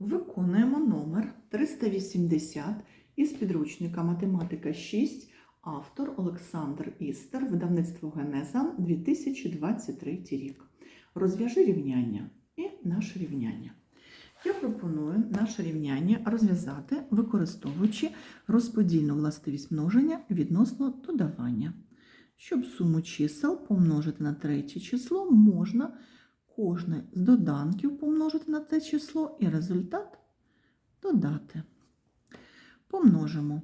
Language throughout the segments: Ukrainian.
Виконуємо номер 380 із підручника Математика 6, автор Олександр Істер, видавництво Генеза 2023 рік. Розв'яжи рівняння і наше рівняння. Я пропоную наше рівняння розв'язати, використовуючи розподільну властивість множення відносно додавання. Щоб суму чисел помножити на третє число, можна кожне з доданків помножити на це число і результат додати. Помножимо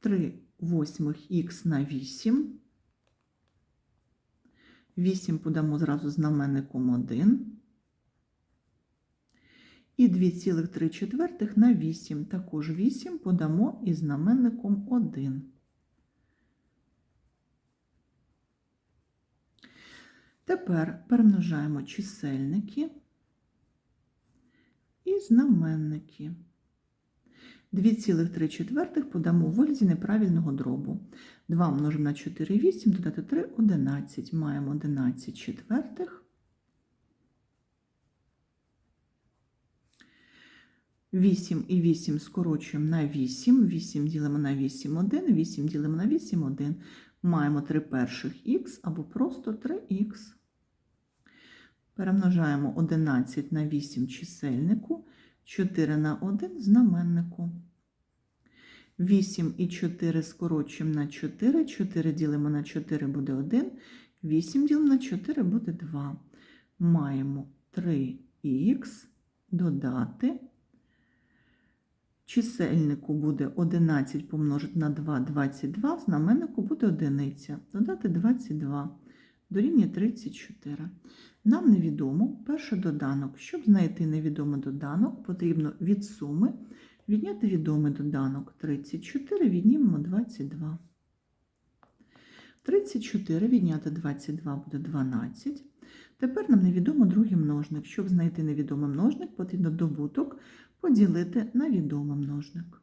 3 восьмих х на 8. 8 подамо зразу знаменником 1. І 2,3 четвертих на 8. Також 8 подамо із знаменником 1. Тепер перемножаємо чисельники і знаменники. 2,3 четвертих подамо в вигляді неправильного дробу. 2 множимо на 4, 8, додати 3, 11. Маємо 11 четвертих. 8 і 8 скорочуємо на 8. 8 ділимо на 8, 1, 8 ділимо на 8, 1. Маємо 3 перших х або просто 3х. Перемножаємо 11 на 8 чисельнику, 4 на 1 знаменнику. 8 і 4 скорочуємо на 4, 4 ділимо на 4 буде 1, 8 ділимо на 4 буде 2. Маємо 3х додати. Чисельнику буде 11 помножити на 2, 22, в знаменнику буде одиниця. Додати 22, дорівнює 34. Нам невідомо перший доданок. Щоб знайти невідомий доданок, потрібно від суми відняти відомий доданок 34, віднімемо 22. 34 відняти 22 буде 12. Тепер нам невідомо другий множник. Щоб знайти невідомий множник, потрібно добуток поділити на відомий множник.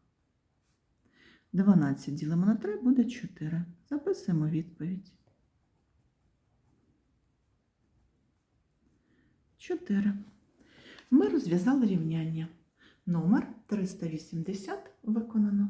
12 ділимо на 3 буде 4. Записуємо відповідь. 4. Ми розв'язали рівняння. Номер 380 виконано.